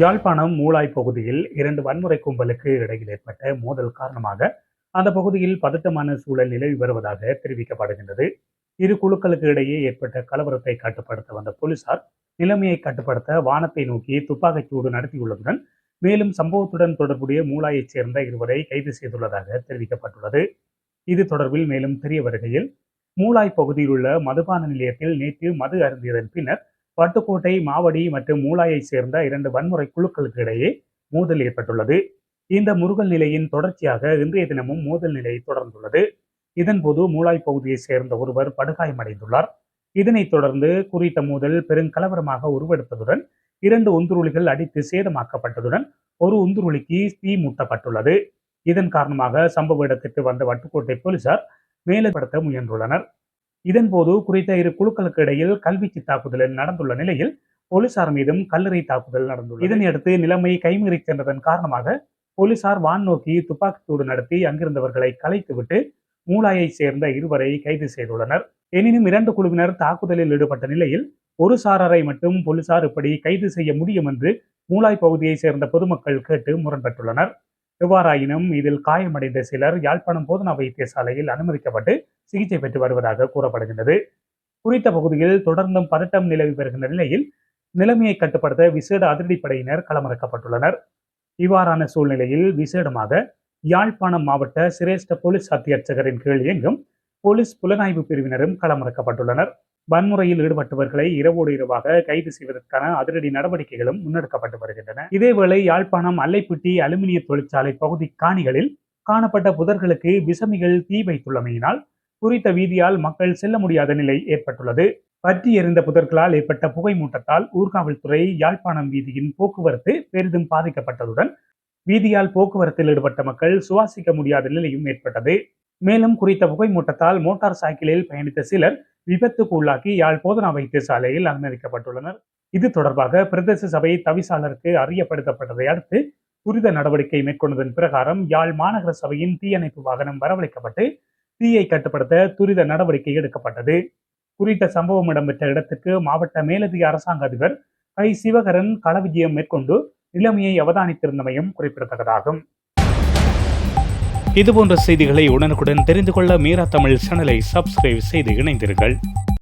யாழ்ப்பாணம் மூளாய் பகுதியில் இரண்டு வன்முறை கும்பலுக்கு இடையில் ஏற்பட்ட மோதல் காரணமாக அந்த பகுதியில் பதட்டமான சூழல் நிலவி வருவதாக தெரிவிக்கப்படுகின்றது. இரு குழுக்களுக்கு இடையே ஏற்பட்ட கலவரத்தை கட்டுப்படுத்த வந்த போலீசார் நிலைமையை கட்டுப்படுத்த வானத்தை நோக்கி துப்பாக்கிச்சூடு நடத்தியுள்ளதுடன் மேலும் சம்பவத்துடன் தொடர்புடைய மூளாயைச் சேர்ந்த இருவரை கைது செய்துள்ளதாக தெரிவிக்கப்பட்டுள்ளது. இது தொடர்பில் மேலும் தெரிய வருகையில் மூளாய் பகுதியில் உள்ள மதுபான நிலையத்தில் நேற்று மது அருந்தியதன் பின்னர் பட்டுக்கோட்டை மாவடி மற்றும் மூளாயைச் சேர்ந்த இரண்டு வன்முறை குழுக்களுக்கு இடையே மோதல் ஏற்பட்டுள்ளது. இந்த முருகல் நிலையின் தொடர்ச்சியாக இன்றைய தினமும் மோதல் நிலை தொடர்ந்துள்ளது. இதன்போது மூளாய் பகுதியைச் சேர்ந்த ஒருவர் படுகாயமடைந்துள்ளார். இதனைத் தொடர்ந்து குறித்த மோதல் பெருங்கலவரமாக உருவெடுத்ததுடன் இரண்டு உந்துருளிகள் அடித்து சேதமாக்கப்பட்டதுடன் ஒரு உந்துருளிக்கு தீ மூட்டப்பட்டுள்ளது. இதன் காரணமாக சம்பவ இடத்திற்கு வந்த வட்டுக்கோட்டை போலீசார் மேலப்படுத்த முயன்றுள்ளனர். இதன்போது குறித்த இரு குழுக்களுக்கு இடையில் கல்வீச்சு தாக்குதல் நடந்துள்ள நிலையில் போலீசார் மீதும் கல்லறை தாக்குதல் நடந்துள்ளது. இதனையடுத்து நிலைமை கைமீறி சென்றதன் காரணமாக போலீசார் வான் நோக்கி துப்பாக்கிச்சூடு நடத்தி அங்கிருந்தவர்களை கலைத்துவிட்டு மூளாயைச் சேர்ந்த இருவரை கைது செய்துள்ளனர். எனினும் இரண்டு குழுவினர் தாக்குதலில் ஈடுபட்ட நிலையில் ஒரு சாரரை மட்டும் போலீசார் இப்படி கைது செய்ய முடியும் என்று மூளாய் பகுதியைச் சேர்ந்த பொதுமக்கள் கேட்டு முரண்பட்டுள்ளனர். எவ்வாறாயினும் இதில் காயமடைந்த சிலர் யாழ்ப்பாணம் போதனா வைத்தியசாலையில் அனுமதிக்கப்பட்டு சிகிச்சை பெற்று வருவதாக கூறப்படுகின்றது. குறித்த பகுதியில் தொடர்ந்தும் பதட்டம் நிலவி வருகின்ற நிலையில் நிலைமையை கட்டுப்படுத்த விசேட அதிரடிப்படையினர் களமிறக்கப்பட்டுள்ளனர். இவ்வாறான சூழ்நிலையில் விசேடமாக யாழ்ப்பாணம் மாவட்ட சிரேஷ்ட போலீஸ் அத்தியட்சகரின் கீழ் இயங்கும் போலீஸ் புலனாய்வு பிரிவினரும் களமிறக்கப்பட்டுள்ளனர். வன்முறையில் ஈடுபட்டவர்களை இரவோடு இரவாக கைது செய்வதற்கான அதிரடி நடவடிக்கைகளும் முன்னெடுக்கப்பட்டு வருகின்றன. இதேவேளை யாழ்ப்பாணம் அல்லைப்பிட்டி அலுமினிய தொழிற்சாலை பகுதி காணிகளில் காணப்பட்ட புதர்களுக்கு விசமிகள் தீ வைத்துள்ளமையினால் குறித்த வீதியால் மக்கள் செல்ல முடியாத நிலை ஏற்பட்டுள்ளது. பற்றி எறிந்த புதர்களால் ஏற்பட்ட புகை மூட்டத்தால் ஊர்காவல்துறை யாழ்ப்பாணம் வீதியின் போக்குவரத்து பெரிதும் பாதிக்கப்பட்டதுடன் வீதியால் போக்குவரத்தில் ஈடுபட்ட மக்கள் சுவாசிக்க முடியாத நிலையும் ஏற்பட்டது. மேலும் குறித்த புகை மூட்டத்தால் மோட்டார் சைக்கிளில் பயணித்த சிலர் விபத்துக்கு உள்ளாக்கி யாழ் போதனா வைத்தியசாலையில் அனுமதிக்கப்பட்டுள்ளனர். இது தொடர்பாக பிரதேச சபை தவிசாளருக்கு அறியப்படுத்தப்பட்டதை அடுத்து துரித நடவடிக்கை மேற்கொண்டதன் பிரகாரம் யாழ் மாநகர சபையின் தீயணைப்பு வாகனம் வரவழைக்கப்பட்டு தீயை கட்டுப்படுத்த துரித நடவடிக்கை எடுக்கப்பட்டது. குறித்த சம்பவம் இடம்பெற்ற இடத்துக்கு மாவட்ட மேலதிக அரசாங்க அதிபர் ஐ. சிவகரன் களவிஜயம் மேற்கொண்டு நிலைமையை அவதானித்திருந்தமையும் குறிப்பிடத்தக்கதாகும். இதுபோன்ற செய்திகளை உடனுக்குடன் தெரிந்து கொள்ள மீரா தமிழ் சேனலை சப்ஸ்கிரைப் செய்து இணைந்தீர்கள்